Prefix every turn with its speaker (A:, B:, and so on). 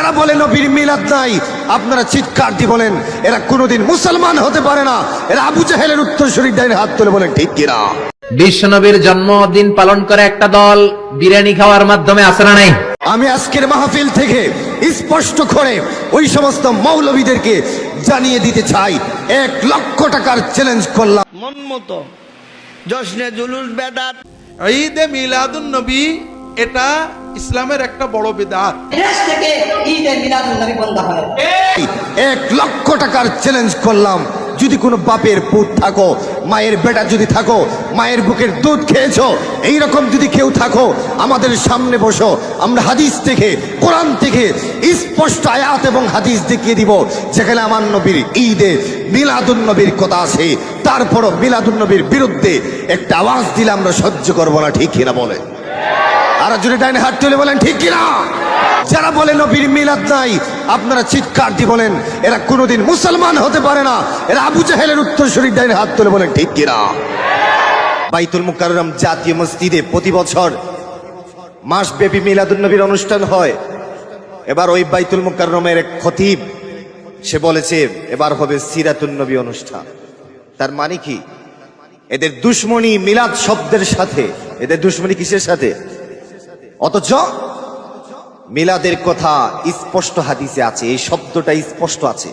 A: যারা বলে নবীর মিলাদ নাই আপনারা চিৎকার দিয়ে বলেন এরা কোনোদিন মুসলমান হতে পারে না। এরা আবু জাহেলের উত্তর শরীর ডাইনে হাত তুলে বলেন ঠিক কিনা?
B: বিশ্বনবীর জন্মদিন পালন করে একটা দল বিরিয়ানি খাওয়ার মাধ্যমে আসরা নাই?
A: আমি আজকের মাহফিল থেকে স্পষ্ট করে ওই সমস্ত মৌলবীদেরকে জানিয়ে দিতে চাই এক লক্ষ টাকার চ্যালেঞ্জ করলাম।
C: মন মতো জশ্নে জুলুস বেদাত
D: ঈদে মিলাদুন নবী এটা ইসলামের একটা বড় বিদাত।
E: দেশ থেকে ঈদের মিলাদুল নবী বন্ধ
A: এক লক্ষ টাকার চ্যালেঞ্জ করলাম। যদি কোনো বাপের পুত থাকো মায়ের বেটা যদি থাকো মায়ের বুকের দুধ খেয়েছো এইরকম যদি কেউ থাকো আমাদের সামনে বসো। আমরা হাদিস থেকে কোরআন থেকে স্পষ্ট আয়াত এবং হাদিস দেখিয়ে দিব যেখানে আমার নবীর ঈদে মিলাদুন নবীর কথা আছে। তারপরও মিলাদুন নবীর বিরুদ্ধে একটা আওয়াজ দিলে আমরা সহ্য করব না ঠিক কিনা বলে? আর জুড়ে ডাইনে হাত তুলে বলেন, ঠিক কিনা? যারা বলে নবীর মিলাদ নাই, আপনারা চিৎকার দিয়ে বলেন, এরা কোনোদিন মুসলমান হতে পারে না। এরা আবু জাহেলের উত্তর শরীর ডাইনে হাত তুলে বলেন, ঠিক কিনা? বাইতুল মুকাররম জাতীয় মসজিদে প্রতি বছর মাসব্যাপী মিলাদুন নবীর অনুষ্ঠান হয়। এবার ওই বাইতুল মুকাররমের এক খতিব, সে বলেছে, এবার হবে সিরাতুন নবী অনুষ্ঠান। তার মানে কি? এদের দুশ্মনী মিলাদ শব্দের সাথে, এদের দুশ্মনী কিসের সাথে? অথচ মিলাদের কথা স্পষ্ট হাদিসে আছে এই শব্দটা স্পষ্ট আছে।